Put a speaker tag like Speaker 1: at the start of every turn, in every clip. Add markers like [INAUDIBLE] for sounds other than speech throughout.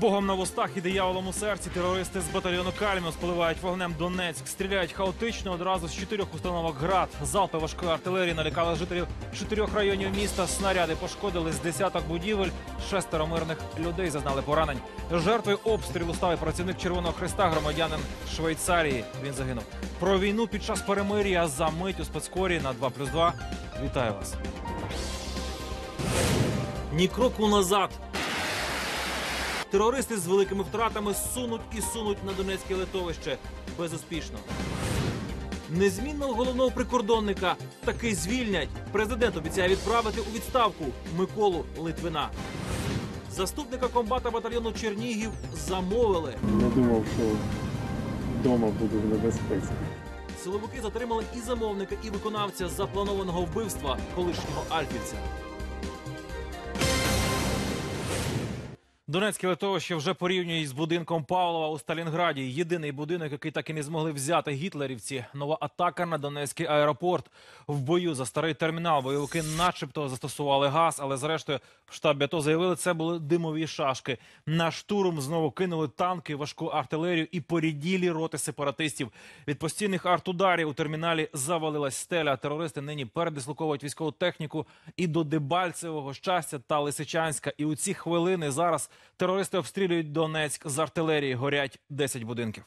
Speaker 1: Богом на вустах і дияволом у серці терористи з батальйону Кальміус поливають вогнем Донецьк, стріляють хаотично одразу з чотирьох установок град. Залпи важкої артилерії налякали жителів чотирьох районів міста. Снаряди пошкодили з десяток будівель. Шестеро мирних людей зазнали поранень. Жертвою обстрілу став і працівник Червоного Христа, громадянин Швейцарії. Він загинув. Про війну під час перемир'я за мить у спецкорі на 2+,2. Вітаю вас. Ні кроку назад. Терористи з великими втратами сунуть і сунуть на Донецьке литовище безуспішно. Незмінного головного прикордонника таки звільнять. Президент обіцяє відправити у відставку Миколу Литвина. Заступника комбата батальйону Чернігів замовили.
Speaker 2: Не думав, що вдома буду в небезпеці.
Speaker 1: Силовики затримали і замовника, і виконавця запланованого вбивства колишнього Альфівця. Донецьке литовище вже порівнює з будинком Павлова у Сталінграді. Єдиний будинок, який так і не змогли взяти гітлерівці. Нова атака на Донецький аеропорт. В бою за старий термінал бойовики, начебто, застосували газ, але зрештою в штабі заявили, це були димові шашки. На штурм знову кинули танки, важку артилерію і поріділі роти сепаратистів. Від постійних артударів у терміналі завалилась стеля. Терористи нині передислоковують військову техніку і до Дебальцевого, щастя та Лисичанська. І у ці хвилини зараз терористи обстрілюють Донецьк з артилерії. Горять 10 будинків.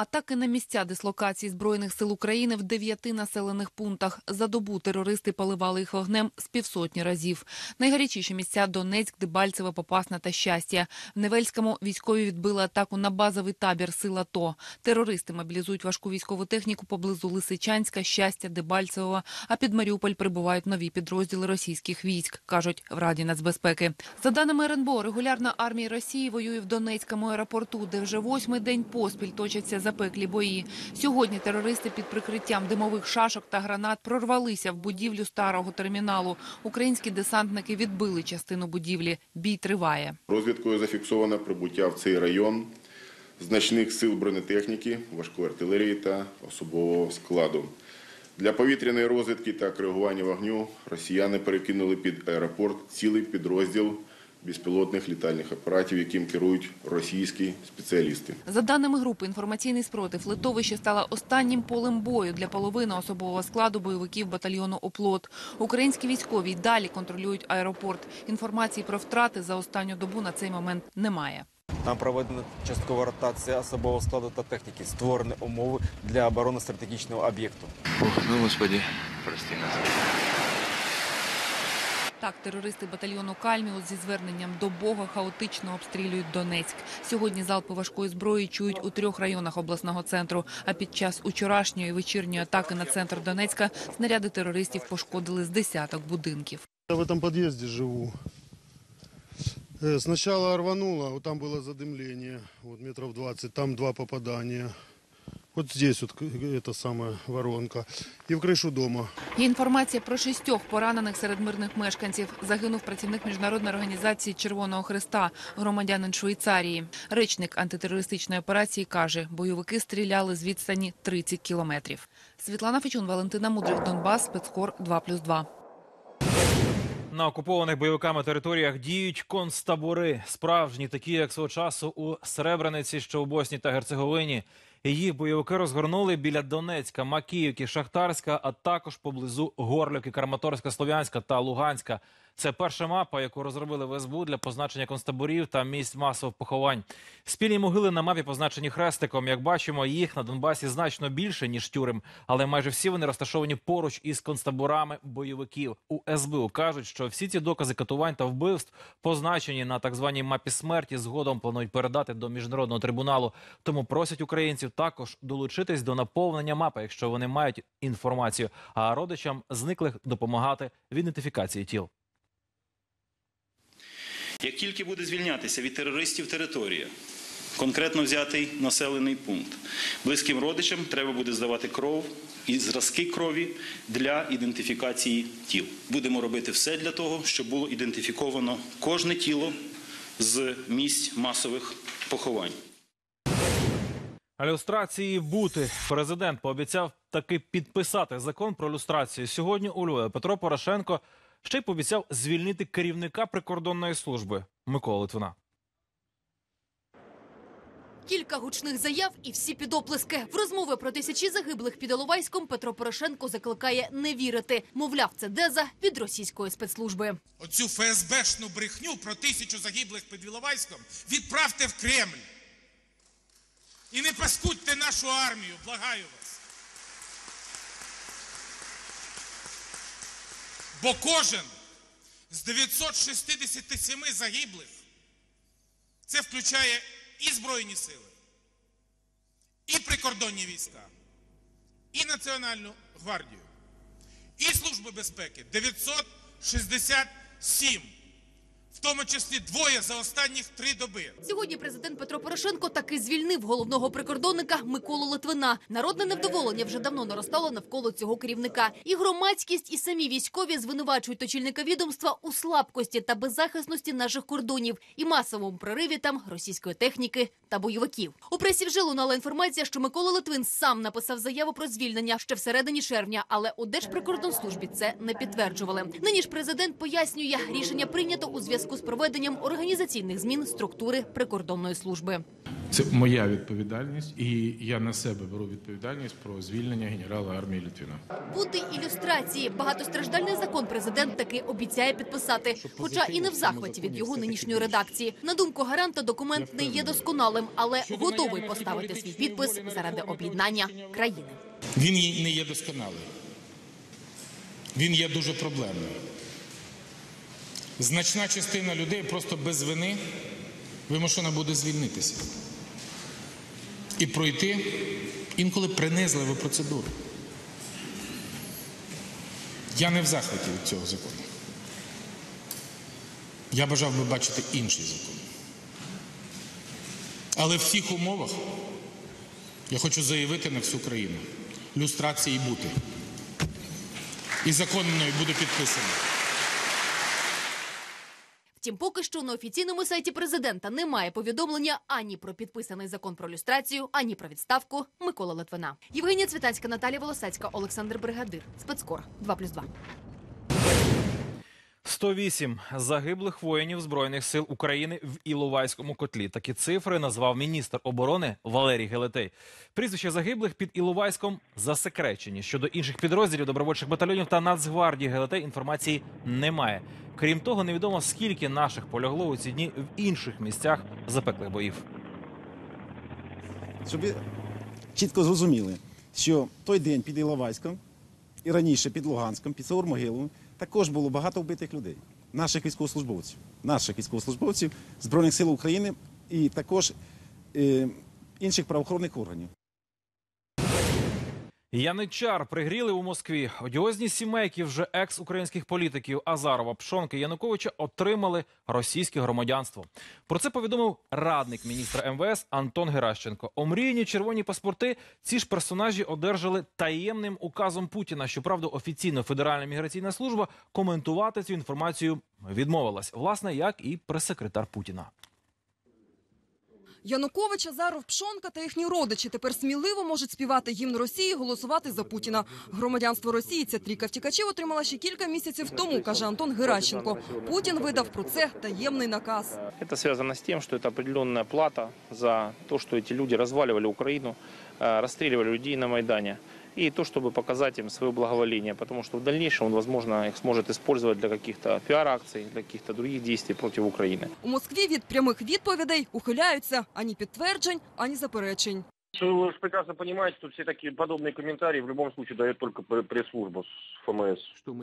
Speaker 3: Атаки на місця дислокації збройних сил України в дев'яти населених пунктах. За добу терористи поливали їх вогнем з півсотні разів. Найгарячіші місця Донецьк, Дебальцеве, Попасна та Щастя. В Невельському військові відбили атаку на базовий табір сил АТО. Терористи мобілізують важку військову техніку поблизу Лисичанська, Щастя, Дебальцевого. А під Маріуполь прибувають нові підрозділи російських військ, кажуть в Раді нацбезпеки. За даними РНБО, регулярна армія Росії воює в Донецькому аеропорту, де вже восьмий день поспіль точаться запеклі бої. Сьогодні терористи під прикриттям димових шашок та гранат прорвалися в будівлю старого терміналу. Українські десантники відбили частину будівлі. Бій триває.
Speaker 4: Розвідкою зафіксовано прибуття в цей район значних сил бронетехніки, важкої артилерії та особового складу. Для повітряної розвідки та коригування вогню росіяни перекинули під аеропорт цілий підрозділ безпілотних літальних апаратів, яким керують російські спеціалісти.
Speaker 3: За даними групи інформаційний спротив, литовище стало останнім полем бою для половини особового складу бойовиків батальйону Оплот. Українські військові й далі контролюють аеропорт. Інформації про втрати за останню добу на цей момент немає.
Speaker 5: Там проведена часткова ротація особового складу та техніки, створені умови для оборони стратегічного об'єкту.
Speaker 6: Ох, ну, Господи, прости нас.
Speaker 3: Так, терористи батальйону Кальміус зі зверненням до Бога хаотично обстрілюють Донецьк. Сьогодні залпи важкої зброї чують у трьох районах обласного центру. А під час учорашньої і вечірньої атаки на центр Донецька снаряди терористів пошкодили з десяток будинків.
Speaker 7: Я в этом подъезде живу. Э, Сначала рвануло, вот там было задымление, вот метров 20, там два попадания. Вот здесь вот к- эта самая воронка. И в крышу дома.
Speaker 3: Є інформація про шістьох поранених серед мирних мешканців. Загинув працівник міжнародної організації Червоного Христа, громадянин Швейцарії. Речник антитерористичної операції каже, бойовики стріляли з відстані 30 кілометрів. Світлана Фечун, Валентина Мудрик, Донбас, спецкор 2+,2.
Speaker 1: На окупованих бойовиками територіях діють концтабори, справжні, такі як свого часу у Сребрениці, що у Боснії та Герцеговині. Їх бойовики розгорнули біля Донецька, Макіївки, Шахтарська, а також поблизу Горлюки, Краматорська, Слов'янська та Луганська. Це перша мапа, яку розробили в СБУ для позначення концтаборів та місць масових поховань. Спільні могили на мапі позначені хрестиком. Як бачимо, їх на Донбасі значно більше ніж тюрем, але майже всі вони розташовані поруч із концтаборами бойовиків. У СБУ кажуть, що всі ці докази катувань та вбивств позначені на так званій мапі смерті. Згодом планують передати до міжнародного трибуналу. Тому просять українців також долучитись до наповнення мапи, якщо вони мають інформацію. А родичам зниклих допомагати в ідентифікації тіл.
Speaker 8: Як тільки буде звільнятися від терористів територія, конкретно взятий населений пункт, близьким родичам треба буде здавати кров і зразки крові для ідентифікації тіл. Будемо робити все для того, щоб було ідентифіковано кожне тіло з місць масових поховань.
Speaker 1: Люстрації бути президент пообіцяв таки підписати закон про люстрацію. Сьогодні у Львові Петро Порошенко ще й пообіцяв звільнити керівника прикордонної служби Микола Литвина.
Speaker 9: Кілька гучних заяв і всі під оплески. В розмови про тисячі загиблих під Іловайськом Петро Порошенко закликає не вірити. Мовляв, це деза від російської спецслужби.
Speaker 10: Оцю ФСБшну брехню про тисячу загиблих під Іловайськом відправте в Кремль. І не паскудьте нашу армію, благаю вас. Бо кожен з 967 загиблих це включає і Збройні сили, і прикордонні війська, і Національну гвардію, і Служби безпеки 967, тому числі двоє за останніх три доби.
Speaker 9: Сьогодні президент Петро Порошенко таки звільнив головного прикордонника Миколу Литвина. Народне невдоволення вже давно наростало навколо цього керівника. І громадськість, і самі військові звинувачують очільника відомства у слабкості та беззахисності наших кордонів і масовому прориві там російської техніки та бойовиків. У пресі вже лунала інформація, що Микола Литвин сам написав заяву про звільнення ще всередині червня, але у Держприкордонслужбі це не підтверджували. Нині ж президент пояснює, рішення прийнято у зв'язку з проведенням організаційних змін структури прикордонної служби.
Speaker 11: Це моя відповідальність, і я на себе беру відповідальність про звільнення генерала армії Літвіна.
Speaker 9: Бути ілюстрації. Багатостраждальний закон президент таки обіцяє підписати, хоча і не в захваті від його нинішньої редакції. На думку гаранта, документ не є досконалим, але готовий поставити свій підпис заради об'єднання країни.
Speaker 10: Він не є досконалий. Він є дуже проблемний. Значна частина людей просто без вини вимушена буде звільнитися і пройти інколи принизливу процедуру. Я не в захваті від цього закону. Я бажав би бачити інший закон. Але в цих умовах я хочу заявити на всю країну. Люстрації бути. І закон мною буде підписаний.
Speaker 9: Втім, поки що на офіційному сайті президента немає повідомлення ані про підписаний закон про люстрацію, ані про відставку Микола Литвина. Євгенія Цвітанська, Наталія Волосацька, Олександр Бригадир. Спецкор 2+,2.
Speaker 1: 108 загиблих воїнів збройних сил України в Іловайському котлі. Такі цифри назвав міністр оборони Валерій Гелетей. Прізвища загиблих під Іловайськом засекречені. Щодо інших підрозділів добровольчих батальйонів та Нацгвардії Гелетей інформації немає. Крім того, невідомо скільки наших полягло у ці дні в інших місцях запеклих боїв.
Speaker 12: щоб чітко зрозуміли, що той день під Іловайськом і раніше під Луганськом, під Саур-Могилою, також було багато вбитих людей, наших військовослужбовців, наших військовослужбовців Збройних сил України і також е, інших правоохоронних органів.
Speaker 1: Яничар пригріли у Москві. Одіозні сімейки вже екс-українських політиків Азарова, Пшонки Януковича отримали російське громадянство. Про це повідомив радник міністра МВС Антон Геращенко. Омріяні червоні паспорти ці ж персонажі одержали таємним указом Путіна. Щоправда, офіційно Федеральна міграційна служба коментувати цю інформацію відмовилась, власне, як і прес-секретар Путіна.
Speaker 13: Янукович, Азаров, Пшонка та їхні родичі тепер сміливо можуть співати гімн Росії, і голосувати за Путіна. Громадянство Росії ця трійка втікачів отримала ще кілька місяців тому, каже Антон Геращенко. Путін видав про це таємний наказ.
Speaker 14: Это связано с тем, что это определенная плата за то, что эти люди разваливали Украину, э, расстреливали людей на Майдане. И то, чтобы показать им свое благоволение, потому что в дальнейшем он, возможно, их сможет использовать для каких-то пиар-акций, для каких-то других действий против Украины.
Speaker 13: У Москві від прямих відповідей ухиляються ані підтверджень, ані заперечень.
Speaker 15: Вы же прекрасно понимаете, что все такие подобные комментарии в любом случае дает только пр- пресс-служба с ФМС.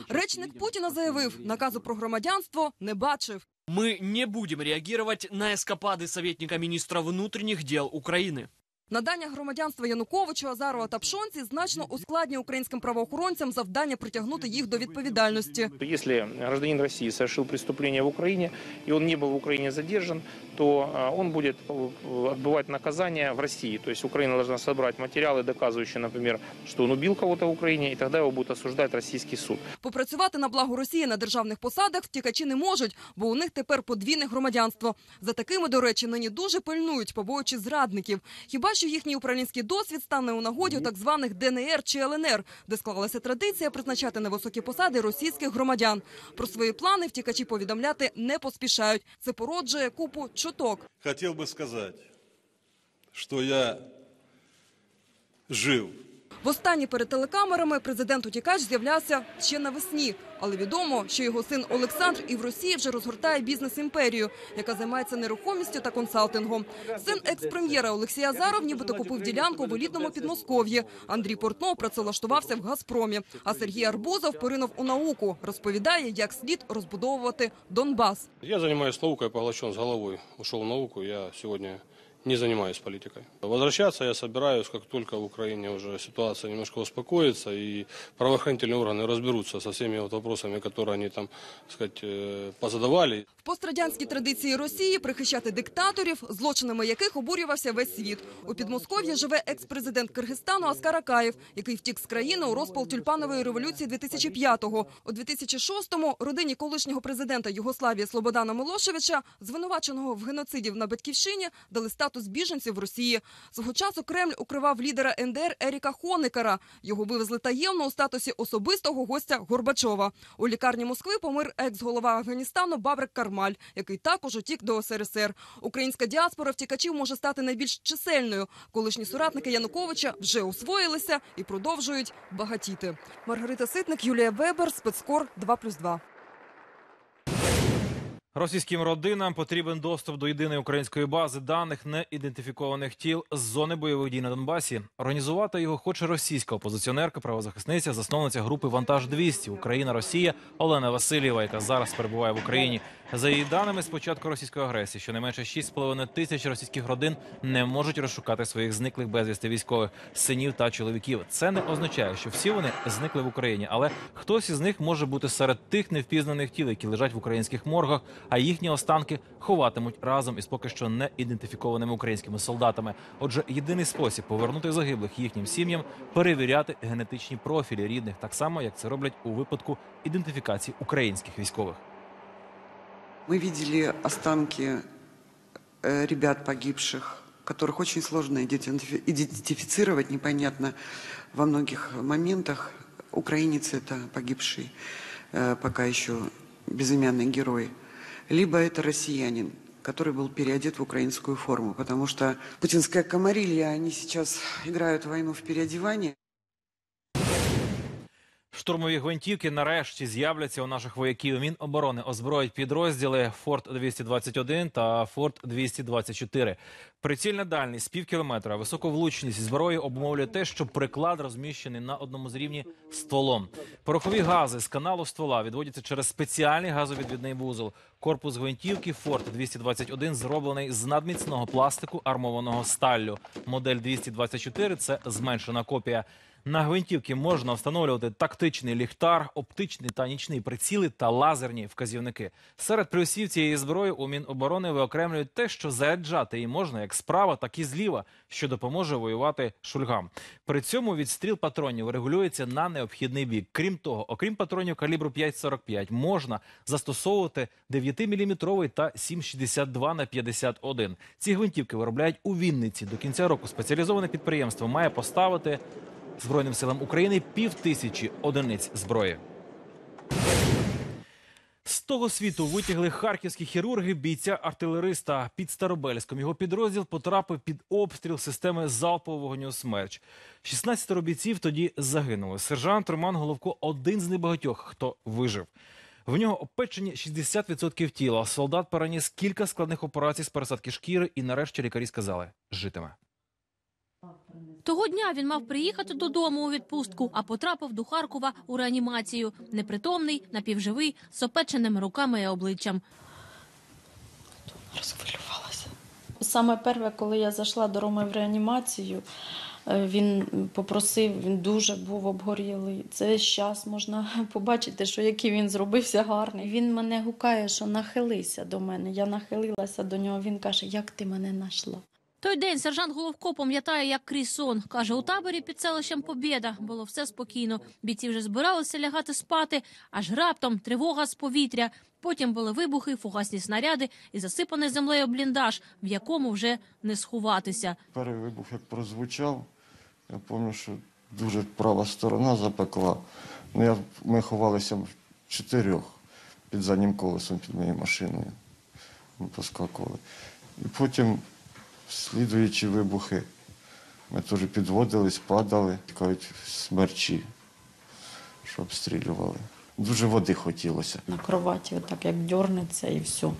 Speaker 13: Речник Путіна заявив, наказу про громадянство не бачив.
Speaker 16: Мы не будем реагировать на эскапады советника министра внутренних дел Украины.
Speaker 13: Надання громадянства Януковичу, Азарова та Пшонці значно ускладнює українським правоохоронцям завдання притягнути їх до відповідальності.
Speaker 14: Если гражданин России совершил преступление в Украине, и он не был в Украине задержан, то э, он будет э, отбывать наказание в России. То есть Украина должна собрать материалы, доказывающие, например, что он убил кого-то в Украине, и тогда его будет осуждать российский суд.
Speaker 13: Попрацювати на благо Росії на державних посадах втікачі не можуть, бо у них тепер подвійне громадянство. За такими, до речі, нині дуже пильнують, побоюючи зрадників. Хіба що їхній управлінський досвід стане у нагоді у так званих ДНР чи ЛНР, де склалася традиція призначати на високі посади російських громадян. Про свої плани втікачі повідомляти не поспішають. Це породжує купу чуток.
Speaker 17: Хотів би сказати, що я жив
Speaker 13: Востаннє перед телекамерами президент утікач з'являвся ще навесні, але відомо, що його син Олександр і в Росії вже розгортає бізнес-імперію, яка займається нерухомістю та консалтингом. Син екс-прем'єра Олексій Азаров нібито купив ділянку в елітному Підмосков'ї. Андрій Портнов працевлаштувався в Газпромі. А Сергій Арбузов поринув у науку. Розповідає, як слід розбудовувати Донбас.
Speaker 18: Я занимаюсь наукой, поглощен с головой. Ушел в науку, я сегодня не занимаюсь политикой. Возвращаться я собираюсь, как только в Украине уже ситуация немножко успокоится и правоохранительные органы разберутся со всеми вот вопросами, которые они там, так сказать, э, позадавали.
Speaker 13: В пострадянській традиції Росії прихищати диктаторів, злочинами яких обурювався весь світ. У Підмосков'ї живе екс-президент Киргизстану Аскар Акаєв, який втік з країни у розпал тюльпанової революції 2005-го. У 2006-му родині колишнього президента Югославії Слободана Милошевича, звинуваченого в геноцидів на батьківщині, дали статус біженців в Росії. Свого часу Кремль укривав лідера НДР Еріка Хонекера. Його вивезли таємно у статусі особистого гостя Горбачова. У лікарні Москви помер екс-голова Афганістану Бабрик Кармаль, який також утік до СРСР. Українська діаспора втікачів може стати найбільш чисельною. Колишні соратники Януковича вже освоїлися і продовжують багатіти. Маргарита Ситник, Юлія Вебер, спецкор 2+,2.
Speaker 1: Російським родинам потрібен доступ до єдиної української бази даних неідентифікованих тіл з зони бойових дій на Донбасі. Організувати його хоче російська опозиціонерка, правозахисниця, засновниця групи Вантаж 200 Україна Росія Олена Васильєва, яка зараз перебуває в Україні. За її даними, з початку російської агресії, щонайменше 6,5 тисяч російських родин не можуть розшукати своїх зниклих безвісти військових синів та чоловіків. Це не означає, що всі вони зникли в Україні, але хтось із них може бути серед тих невпізнаних тіл, які лежать в українських моргах, а їхні останки ховатимуть разом із поки що не ідентифікованими українськими солдатами. Отже, єдиний спосіб повернути загиблих їхнім сім'ям перевіряти генетичні профілі рідних, так само як це роблять у випадку ідентифікації українських військових.
Speaker 19: Мы видели останки э, ребят погибших, которых очень сложно идентифи- идентифицировать, непонятно во многих моментах. Украинец это погибший, э, пока еще безымянный герой. Либо это россиянин, который был переодет в украинскую форму, потому что путинская комарилья, они сейчас играют войну в переодевании.
Speaker 1: Штурмові гвинтівки нарешті з'являться у наших вояків. Міноборони озброїть підрозділи Форт 221 та Форт 224. Прицільна дальність пів кілометра, високу влучність зброї обумовлює те, що приклад розміщений на одному з рівні стволом. Порохові гази з каналу ствола відводяться через спеціальний газовідвідний вузол. Корпус гвинтівки Форт 221 зроблений з надміцного пластику, армованого сталлю. Модель 224 – це зменшена копія. На гвинтівки можна встановлювати тактичний ліхтар, оптичний та нічний приціли та лазерні вказівники. Серед плюсів цієї зброї у Міноборони виокремлюють те, що заряджати її можна як справа, так і зліва, що допоможе воювати шульгам. При цьому відстріл патронів регулюється на необхідний бік. Крім того, окрім патронів калібру 5,45, можна застосовувати 9-мм та 7,62 на 51. Ці гвинтівки виробляють у Вінниці. До кінця року спеціалізоване підприємство має поставити Збройним силам України пів тисячі одиниць зброї. З того світу витягли харківські хірурги бійця артилериста під Старобельськом. Його підрозділ потрапив під обстріл системи залпового вогню «Смерч». 16 бійців тоді загинули. Сержант Роман Головко один з небагатьох, хто вижив. В нього опечені 60% тіла. Солдат переніс кілька складних операцій з пересадки шкіри, і нарешті лікарі сказали – житиме.
Speaker 20: Того дня він мав приїхати додому у відпустку, а потрапив до Харкова у реанімацію. Непритомний, напівживий, з опеченими руками і обличчям. Розхвилювалася.
Speaker 21: Саме перше, коли я зайшла до Роми в реанімацію, е, він попросив, він дуже був обгорілий. Це зараз можна [LAUGHS] побачити, що який він зробився гарний. Він мене гукає, що нахилися до мене. Я нахилилася до нього. Він каже, як ти мене знайшла.
Speaker 20: Той день сержант Головко пам'ятає, як крізь сон. Каже, у таборі під селищем Побєда було все спокійно. Бійці вже збиралися лягати спати, аж раптом тривога з повітря. Потім були вибухи, фугасні снаряди і засипаний землею бліндаж, в якому вже не сховатися.
Speaker 22: Перший вибух як прозвучав, я пам'ятаю, що дуже права сторона запекла. Ну, я, ми ховалися в чотирьох під заднім колесом під моєю машиною. Ми поскакували. І потім слідуючі вибухи. Ми теж підводились, падали, кажуть, смерчі, що обстрілювали. Дуже води хотілося.
Speaker 21: На кроваті отак як дьорнеться і все.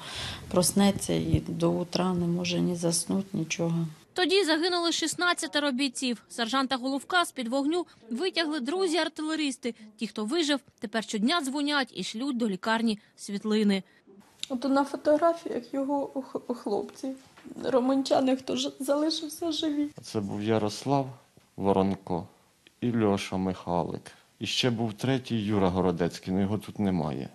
Speaker 21: Проснеться і до утра не може ні заснути, нічого.
Speaker 20: Тоді загинули 16 бійців. Сержанта Головка з-під вогню витягли друзі-артилеристи. Ті, хто вижив, тепер щодня дзвонять і шлють до лікарні світлини.
Speaker 21: От на фотографіях його хлопці, романчани, хто ж залишився живі.
Speaker 22: Це був Ярослав Воронко і Льоша Михалик. І ще був третій Юра Городецький, але його тут немає.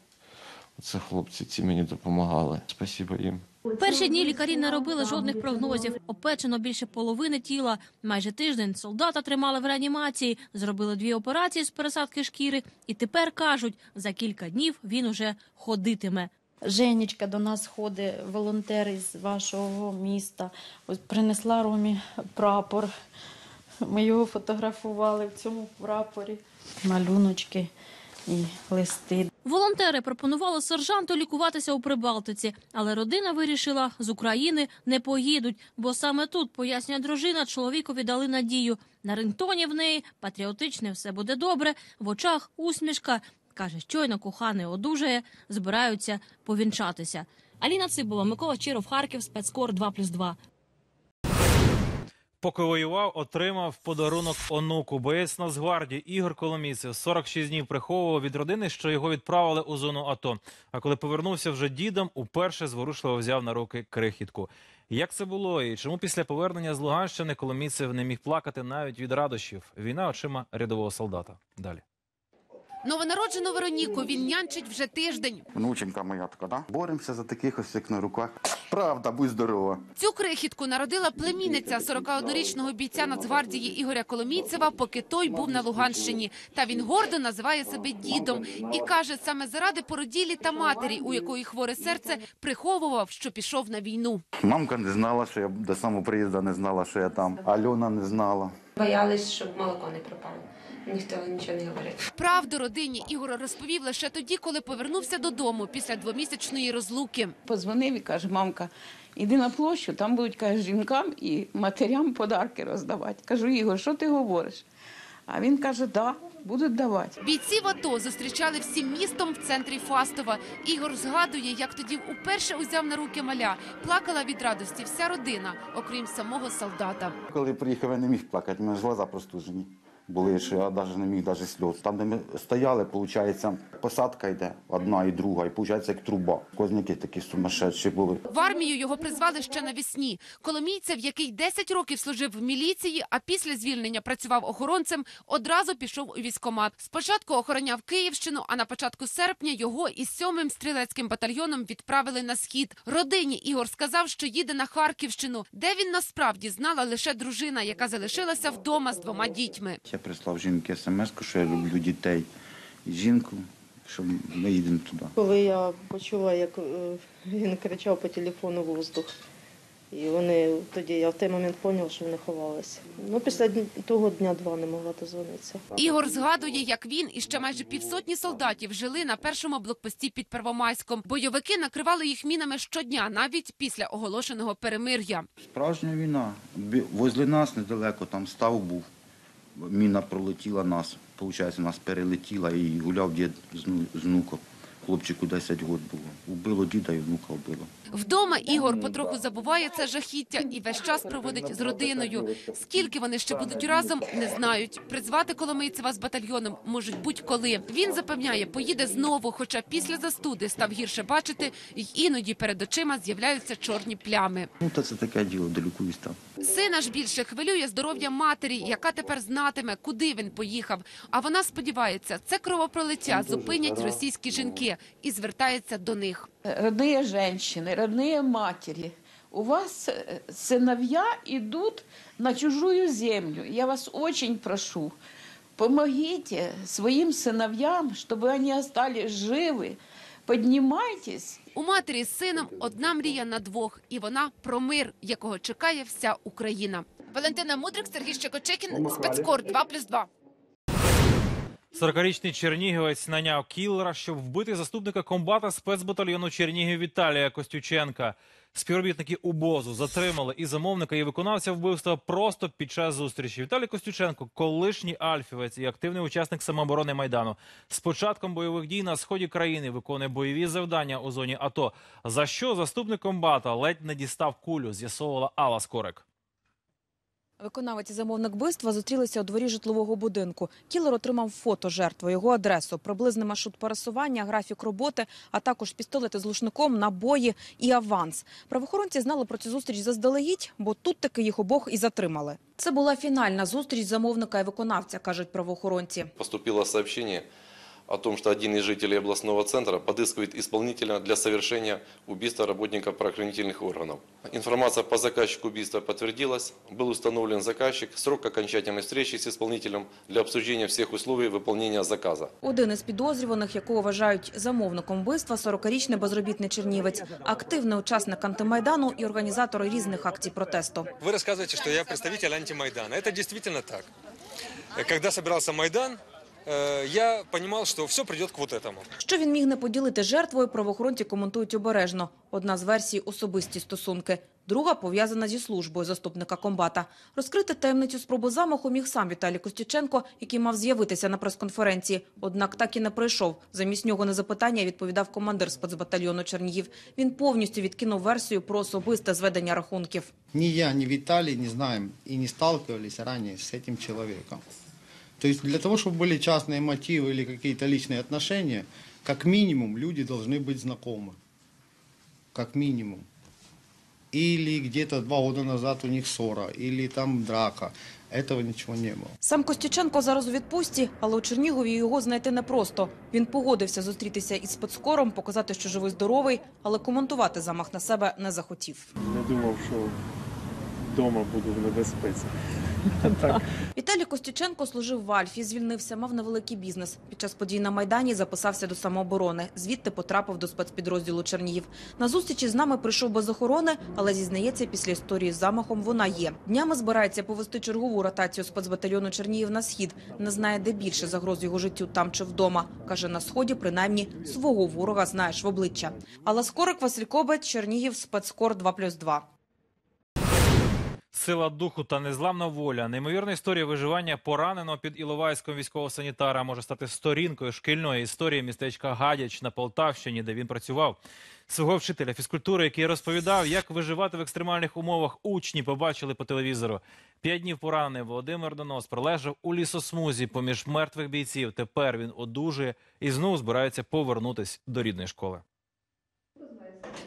Speaker 22: Оце хлопці ці мені допомагали. Спасибо їм.
Speaker 20: Перші дні лікарі не робили жодних прогнозів. Опечено більше половини тіла. Майже тиждень солдата тримали в реанімації, зробили дві операції з пересадки шкіри, і тепер кажуть, за кілька днів він уже ходитиме.
Speaker 21: Женечка до нас ходить, волонтер із вашого міста. Ось принесла Ромі прапор. Ми його фотографували в цьому прапорі. Малюночки і листи.
Speaker 20: Волонтери пропонували сержанту лікуватися у Прибалтиці, але родина вирішила, з України не поїдуть, бо саме тут, пояснює дружина, чоловікові дали надію. На рингтоні в неї патріотичне все буде добре, в очах усмішка. Каже, щойно коханий одужає, збираються повінчатися. Аліна Цибула, Микола Чиров, Харків, спецкор 2+,2.
Speaker 1: Поки воював, отримав подарунок онуку. Боєць Нацгвардії Ігор Коломійцев 46 днів приховував від родини, що його відправили у зону АТО. А коли повернувся вже дідом, уперше зворушливо взяв на руки крихітку. Як це було і чому після повернення з Луганщини Коломійцев не міг плакати навіть від радощів? Війна очима рядового солдата. Далі.
Speaker 23: Новонароджену Вероніку він нянчить вже тиждень.
Speaker 24: Внученька моя така, да? Боремося за таких ось як на руках. Правда, будь здорова.
Speaker 23: Цю крихітку народила племінниця 41-річного бійця Нацгвардії Ігоря Коломійцева, поки той був на Луганщині. Та він гордо називає себе дідом і каже, саме заради породілі та матері, у якої хворе серце, приховував, що пішов на війну.
Speaker 24: Мамка не знала, що я до самого приїзду не знала, що я там. Альона не знала.
Speaker 25: Боялись, щоб молоко не пропало. Ніхто нічого не говорив.
Speaker 23: Правду родині Ігор розповів лише тоді, коли повернувся додому після двомісячної розлуки.
Speaker 16: Позвонив і каже, мамка, іди на площу, там будуть каже, жінкам і матерям подарки роздавати. Кажу, Ігор, що ти говориш? А він каже, да, будуть давати.
Speaker 23: Бійці в АТО зустрічали всім містом в центрі Фастова. Ігор згадує, як тоді вперше узяв на руки маля. Плакала від радості вся родина, окрім самого солдата.
Speaker 24: Коли приїхав, я не міг плакати, у мене ж глаза простужені. Були, що я навіть не міг навіть сльоз. Там, де ми стояли, виходить, посадка йде, одна і друга, і виходить, як труба. Козняки такі сумасшедші були.
Speaker 23: В армію його призвали ще навесні. Коломійцев, який 10 років служив в міліції, а після звільнення працював охоронцем, одразу пішов у військкомат. Спочатку охороняв Київщину, а на початку серпня його із сьомим стрілецьким батальйоном відправили на схід. Родині Ігор сказав, що їде на Харківщину, де він насправді знала лише дружина, яка залишилася вдома з двома дітьми.
Speaker 24: Я прислав жінки смс, що я люблю дітей і жінку, що ми їдемо туди.
Speaker 26: Коли я почула, як е, він кричав по телефону воздух, і вони тоді я в той момент зрозуміла, що вони ховалися. Ну після того дня два не могла дозвонитися.
Speaker 23: Ігор згадує, як він і ще майже півсотні солдатів жили на першому блокпості під Первомайськом. Бойовики накривали їх мінами щодня, навіть після оголошеного перемир'я.
Speaker 24: Справжня війна. Возле нас недалеко там став був. Міна пролетіла нас, виходить, нас перелетіла і гуляв дід з ну- внуком. Хлопчику 10 років було. Убило діда і внука вбило.
Speaker 23: Вдома Ігор потроху забуває це жахіття і весь час проводить з родиною. Скільки вони ще будуть разом, не знають. Призвати Коломийцева з батальйоном можуть будь-коли. Він запевняє, поїде знову, хоча після застуди став гірше бачити, й іноді перед очима з'являються чорні плями.
Speaker 24: Ну, то це таке діло, долікуюсь там.
Speaker 23: Сина ж більше хвилює здоров'я матері, яка тепер знатиме, куди він поїхав. А вона сподівається, це кровопролиття зупинять російські жінки і звертається до них.
Speaker 16: Родные женщины, родные матери, у вас э, сыновья идут на чужую землю. Я вас очень прошу, помогите своим сыновьям, чтобы они остались живы Піднімайтесь.
Speaker 27: У матері з сином одна мрія на двох, і вона про мир, якого чекає вся Україна. Валентина Мудрик, Сергій Щекочекін, спецкор 2+,2.
Speaker 1: 40-річний чернігівець наняв кіллера, щоб вбити заступника комбата спецбатальйону Чернігів Віталія Костюченка. Співробітники УБОЗу затримали і замовника, і виконавця вбивства просто під час зустрічі. Віталій Костюченко, колишній альфівець і активний учасник самооборони майдану. З початком бойових дій на сході країни виконує бойові завдання у зоні АТО. За що заступник комбата ледь не дістав кулю, з'ясовувала Алла Скорик.
Speaker 28: Виконавець і замовник вбивства зустрілися у дворі житлового будинку. Кілер отримав фото жертви, його адресу, приблизний маршрут пересування, графік роботи, а також пістолети з глушником, набої і аванс. Правоохоронці знали про цю зустріч заздалегідь, бо тут таки їх обох і затримали. Це була фінальна зустріч замовника і виконавця, кажуть правоохоронці.
Speaker 29: Поступило сообщение о том, что один из жителей областного центра подыскивает исполнителя для совершения убийства работника правоохранительных органов. Информация по заказчику убийства подтвердилась. Был установлен заказчик, срок окончательной встречи с исполнителем для обсуждения всех условий выполнения заказа.
Speaker 28: Один із підозрюваних, якого вважають замовником вбивства, 40-річний безробітний чернівець, активний учасник антимайдану і організатор різних акцій протесту.
Speaker 30: Вы рассказываете, что я представитель антимайдана. Это действительно так. Когда собирался Майдан, э, я понимал, что все придет к вот этому.
Speaker 28: Що він міг не поділити жертвою, правоохоронці коментують обережно. Одна з версій – особисті стосунки. Друга пов'язана зі службою заступника комбата. Розкрити таємницю спробу замаху міг сам Віталій Костюченко, який мав з'явитися на прес-конференції. Однак так і не прийшов. Замість нього на запитання відповідав командир спецбатальйону Чернігів. Він повністю відкинув версію про особисте зведення рахунків.
Speaker 31: Ни я, ни Виталий не знаем и не сталкивались ранее с этим человеком. То есть для того, чтобы были частные мотивы или какие-то личные отношения, как минимум люди должны быть знакомы. Как минимум. Или где-то два года назад у них ссора, или там драка. Этого ничего не было.
Speaker 28: Сам Костюченко зараз у відпустці, але у Чернігові його знайти непросто. Він погодився зустрітися із спецкором, показати, що живий здоровий, але коментувати замах на себе не захотів.
Speaker 32: Не думав, що вдома буду в небезпеці. [LAUGHS] Так.
Speaker 28: Віталій Костюченко служив в Альфі, звільнився, мав невеликий бізнес. Під час подій на Майдані записався до самооборони. Звідти потрапив до спецпідрозділу Чернігів. На зустрічі з нами прийшов без охорони, але зізнається, після історії з замахом вона є. Днями збирається повести чергову ротацію спецбатальйону Чернігів на схід. Не знає, де більше загроз його життю, там чи вдома. Каже, на сході принаймні свого ворога знаєш в обличчя. Алла Скорик, Василь Кобець, Чернігів, спецкор 2+,2.
Speaker 1: Сила духу та незламна воля. Неймовірна історія виживання пораненого під Іловайськом військового санітара може стати сторінкою шкільної історії містечка Гадяч на Полтавщині, де він працював. Свого вчителя фізкультури, який розповідав, як виживати в екстремальних умовах, учні побачили по телевізору. П'ять днів поранений Володимир Донос пролежав у лісосмузі поміж мертвих бійців. Тепер він одужує і знову збирається повернутись до рідної школи.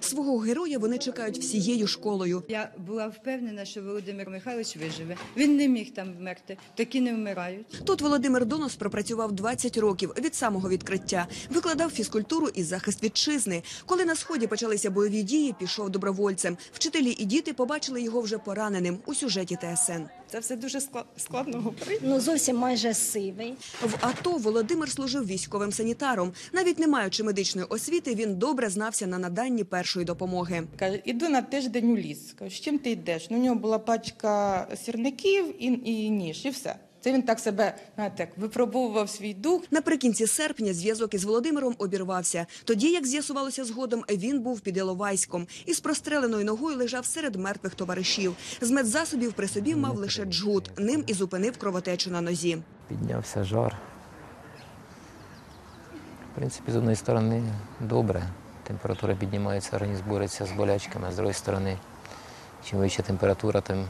Speaker 33: Свого героя вони чекають всією школою.
Speaker 34: Я була впевнена, що Володимир Михайлович виживе. Він не міг там вмерти. Такі не вмирають.
Speaker 33: Тут Володимир Донос пропрацював 20 років від самого відкриття. Викладав фізкультуру і захист вітчизни. Коли на сході почалися бойові дії, пішов добровольцем. Вчителі і діти побачили його вже пораненим у сюжеті ТСН.
Speaker 34: Це все дуже складно говорити.
Speaker 33: Ну зовсім майже сивий. В АТО Володимир служив військовим санітаром. Навіть не маючи медичної освіти, він добре знався на наданні першої допомоги.
Speaker 34: Каже, іду на тиждень у ліс. Кажу, з чим ти йдеш? Ну, у нього була пачка сірників і, і ніж, і все. Це він так себе знаєте, як випробовував свій дух.
Speaker 33: Наприкінці серпня зв'язок із Володимиром обірвався. Тоді, як з'ясувалося згодом, він був під Іловайськом. Із простреленою ногою лежав серед мертвих товаришів. З медзасобів при собі мав лише джгут. Ним і зупинив кровотечу на нозі.
Speaker 35: Піднявся жар. В принципі, з однієї сторони добре. Температура піднімається, організм бореться з болячками, а з іншої сторони, чим вища температура, тим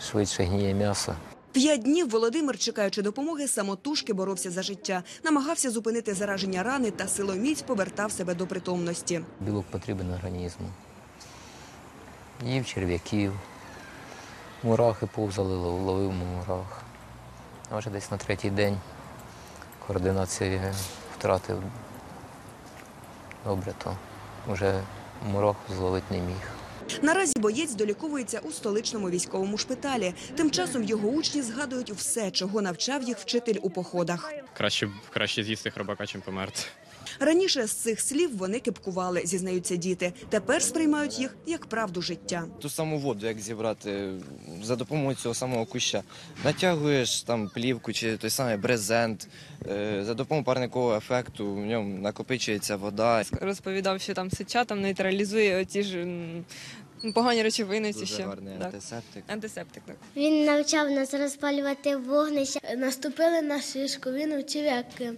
Speaker 35: швидше гніє м'ясо.
Speaker 33: П'ять днів Володимир, чекаючи допомоги, самотужки боровся за життя, намагався зупинити зараження рани та силоміць повертав себе до притомності.
Speaker 35: Білок потрібен організму. Їв черв'яків, мурахи повзали, ловив мурах. А вже десь на третій день координацію втратив. Добре, то вже мурах зловити не міг.
Speaker 33: Наразі боєць доліковується у столичному військовому шпиталі. Тим часом його учні згадують все, чого навчав їх вчитель у походах.
Speaker 36: Краще, краще з'їсти хробака, чим померти.
Speaker 33: Раніше з цих слів вони кипкували, зізнаються діти. Тепер сприймають їх як правду життя.
Speaker 37: Ту саму воду, як зібрати за допомогою цього самого куща. Натягуєш там плівку чи той самий брезент. е, За допомогою парникового ефекту в ньому накопичується вода.
Speaker 38: розповідав, що там сеча там нейтралізує оці ж погані речовини. Ці ще.
Speaker 37: гарний
Speaker 38: Так.
Speaker 37: антисептик.
Speaker 38: Антисептик, так.
Speaker 39: Він навчав нас розпалювати вогнище. Наступили на шишку. Він вчив, як е,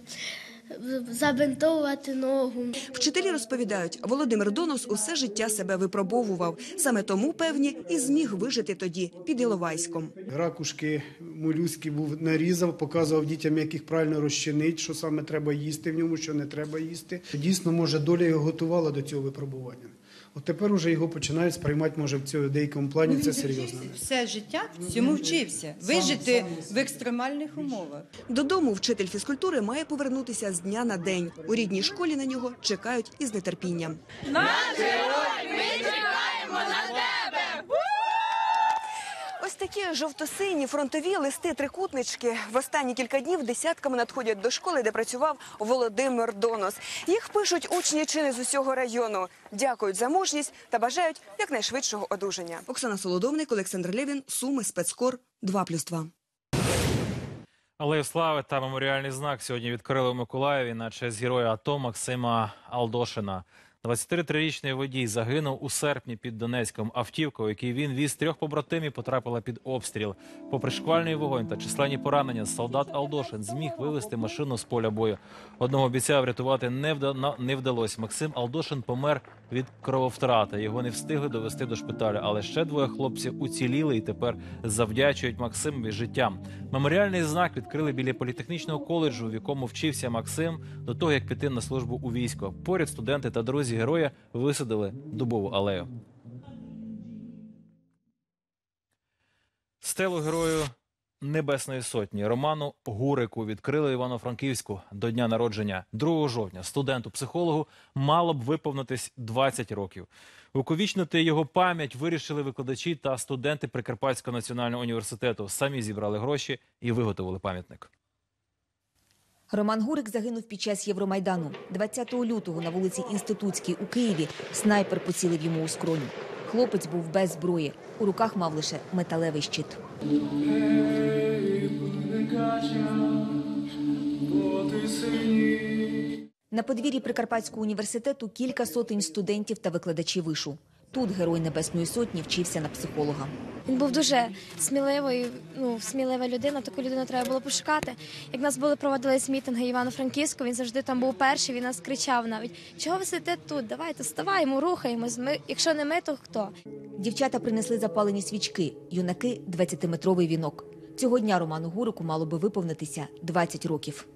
Speaker 39: забинтовувати ногу.
Speaker 33: Вчителі розповідають, Володимир Донос усе життя себе випробовував. Саме тому, певні, і зміг вижити тоді під Іловайськом.
Speaker 40: Ракушки молюські був нарізав, показував дітям, як їх правильно розчинити, що саме треба їсти в ньому, що не треба їсти. Дійсно, може, доля його готувала до цього випробування. От тепер уже його починають сприймати, може, в цьому деякому плані це серйозно.
Speaker 41: Все життя цьому вчився. Вижити в екстремальних умовах.
Speaker 33: Додому вчитель фізкультури має повернутися з дня на день. У рідній школі на нього чекають із нетерпінням.
Speaker 39: Наш герой, ми чекаємо на тебе!
Speaker 33: Ось такі жовто-сині фронтові листи трикутнички в останні кілька днів десятками надходять до школи, де працював Володимир Донос. Їх пишуть учні чи не з усього району. Дякують за мужність та бажають якнайшвидшого одужання. Оксана Солодовник, Олександр Левін, Суми, спецкор 2+,2.
Speaker 1: Алею слави та меморіальний знак сьогодні відкрили у Миколаєві на честь героя АТО Максима Алдошина. 23-річний водій загинув у серпні під Донецьком. Автівка, у якій він віз трьох побратимів, потрапила під обстріл. Попри шквальний вогонь та численні поранення, солдат Алдошин зміг вивести машину з поля бою. Одного бійця врятувати не, вда... не вдалося. Максим Алдошин помер від крововтрати. Його не встигли довести до шпиталю, але ще двоє хлопців уціліли і тепер завдячують Максимові життям. Меморіальний знак відкрили біля політехнічного коледжу, в якому вчився Максим до того, як піти на службу у військо. Поряд студенти та друзі героя висадили дубову алею. Стелу герою Небесної сотні Роману Гурику відкрили Івано-Франківську до дня народження 2 жовтня. Студенту-психологу мало б виповнитись 20 років. Увіковічнити його пам'ять вирішили викладачі та студенти Прикарпатського національного університету. Самі зібрали гроші і виготовили пам'ятник.
Speaker 42: Роман Гурик загинув під час Євромайдану. 20 лютого на вулиці Інститутській у Києві снайпер поцілив йому у скроню. Хлопець був без зброї. У руках мав лише металевий щит. На подвір'ї Прикарпатського університету кілька сотень студентів та викладачів вишу. Тут герой Небесної Сотні вчився на психолога.
Speaker 39: Він був дуже сміливою, ну смілива людина. Таку людину треба було пошукати. Як нас були проводились мітинги Івано-Франківську, він завжди там був перший. Він нас кричав навіть: чого ви сидите тут? Давайте вставаємо, рухаємось. Ми, якщо не ми, то хто?
Speaker 42: Дівчата принесли запалені свічки, юнаки 20-метровий вінок. Цього дня Роману Гурику мало би виповнитися 20 років.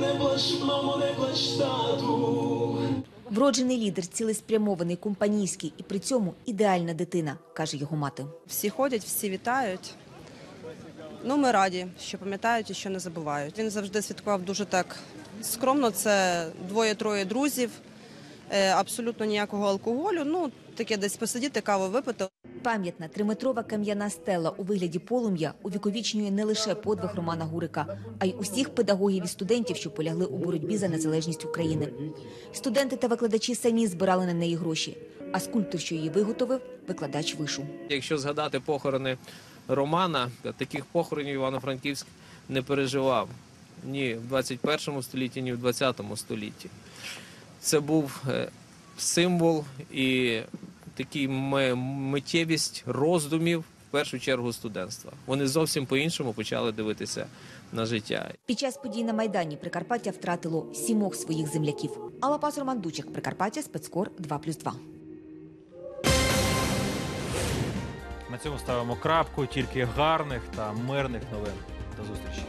Speaker 43: Не плач, мамо, не плач, тату.
Speaker 42: Вроджений лідер, цілеспрямований, компанійський і при цьому ідеальна дитина, каже його мати.
Speaker 44: Всі ходять, всі вітають. Ну, ми раді, що пам'ятають і що не забувають. Він завжди святкував дуже так скромно. Це двоє-троє друзів, абсолютно ніякого алкоголю. Ну, таке десь посидіти, каву випити.
Speaker 42: Пам'ятна триметрова кам'яна стела у вигляді полум'я увіковічнює не лише подвиг Романа Гурика, а й усіх педагогів і студентів, що полягли у боротьбі за незалежність України. Студенти та викладачі самі збирали на неї гроші, а скульптор, що її виготовив, викладач вишу.
Speaker 45: Якщо згадати похорони Романа, таких похоронів Івано-Франківськ не переживав ні в 21 столітті, ні в 20 столітті. Це був е, символ і такий миттєвість роздумів в першу чергу студентства. Вони зовсім по-іншому почали дивитися на життя.
Speaker 42: Під час подій на Майдані Прикарпаття втратило сімох своїх земляків. Алла Пас Роман Дучик, Прикарпаття, спецкор 2+,2.
Speaker 1: На цьому ставимо крапку. Тільки гарних та мирних новин. До зустрічі.